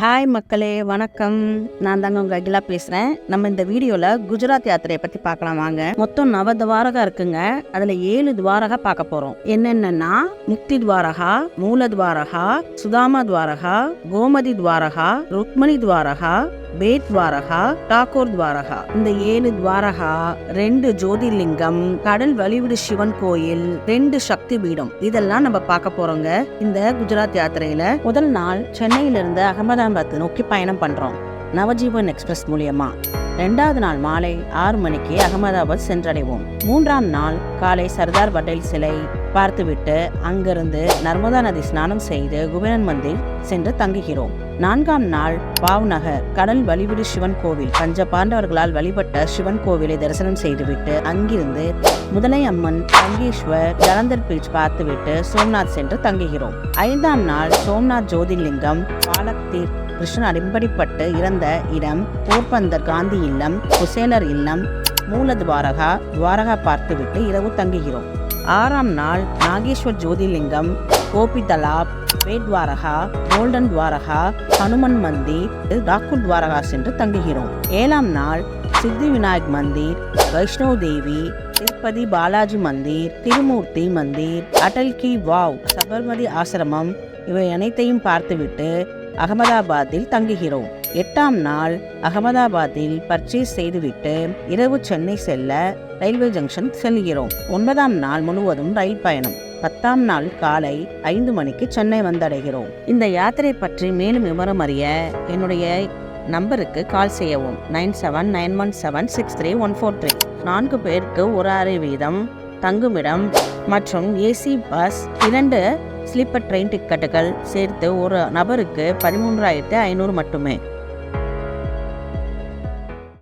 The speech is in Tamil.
ஹாய் மக்களே வணக்கம். நான் தாங்க உங்கள் அகிலா பேசுகிறேன் நம்ம இந்த வீடியோவில் குஜராத் யாத்திரையை பற்றி பார்க்கலாம் வாங்க. மொத்தம் நவ துவாரகா இருக்குங்க. அதில் ஏழு துவாரகா பார்க்க போகிறோம் என்னென்னன்னா முக்தி துவாரகா மூல துவாரகா சுதாமா துவாரகா கோமதி துவாரகா ருக்மணி துவாரகா பேத் துவாரகா டாகோர் துவாரகா. இந்த ஏழு துவாரகா ரெண்டு ஜோதிர்லிங்கம் கடல் வழிவிடு சிவன் கோயில் ரெண்டு சக்தி பீடம். இதெல்லாம் நம்ம பார்க்க போறோங்க. இந்த குஜராத் யாத்திரையில முதல் நாள் சென்னையில இருந்து அகமதாபாத் நோக்கி பயணம் பண்றோம். நவஜீவன் எக்ஸ்பிரஸ் மூலியமா. ரெண்டாவது நாள் மாலை ஆறு மணிக்கு அகமதாபாத் சென்றடைவோம். மூன்றாம் நாள் காலை சர்தார் பட்டேல் சிலை பார்த்துவிட்டு அங்கிருந்து நர்மதா நதி ஸ்நானம் செய்து குபேரன் மந்திர் சென்று தங்குகிறோம். நான்காம் நாள் பாவ்நகர் கடல் வழிவிடு சிவன் கோவில். பஞ்ச பாண்டவர்களால் வழிபட்ட சிவன் கோவிலை தரிசனம் செய்துவிட்டு அங்கிருந்து முதலை அம்மன் தங்கேஸ்வர் ஜலந்தர் பீச் பார்த்துவிட்டு சோம்நாத் சென்று தங்குகிறோம். ஐந்தாம் நாள் சோம்நாத் ஜோதிர்லிங்கம் பாலக்தீர் கிருஷ்ணன் அடிம்படிப்பட்டு இறந்த இடம் போர்பந்தர் காந்தி இல்லம் குசேலர் இல்லம் மூல துவாரகா துவாரகா பார்த்துவிட்டு இரவு தங்குகிறோம். ஆறாம் நாள் நாகேஸ்வர் ஜோதிலிங்கம் கோபி தலாப் துவாரகா கோல்டன் துவாரகா ஹனுமன் மந்திர் டாக்கூர் துவாரகா சென்று தங்குகிறோம். ஏழாம் நாள் சித்தி விநாயக் மந்திர் வைஷ்ணவ் தேவி திருப்பதி பாலாஜி மந்திர் திருமூர்த்தி மந்திர் அடல் கி வாவ் சபர்மதி ஆசிரமம் இவை அனைத்தையும் பார்த்துவிட்டு அகமதாபாத்தில் தங்குகிறோம். எட்டாம் நாள் அகமதாபாத்தில் பர்ச்சேஸ் செய்துவிட்டு இரவு சென்னை செல்ல ரயில்வே ஜங்ஷன் செல்கிறோம். ஒன்பதாம் நாள் முழுவதும் ரயில் பயணம். பத்தாம் நாள் காலை ஐந்து மணிக்கு சென்னை வந்தடைகிறோம். இந்த யாத்திரை பற்றி மேலும் விவரம் அறிய என்னுடைய நம்பருக்கு கால் செய்யவும். Nine seven nine one seven six three one four three. நான்கு பேருக்கு ஒரு அறை வீதம் தங்குமிடம் மற்றும் ஏசி பஸ் இரண்டு ஸ்லீப்பர் ட்ரெயின் டிக்கெட்டுகள் சேர்த்து ஒரு நபருக்கு பதிமூன்றாயிரத்து ஐநூறு மட்டுமே.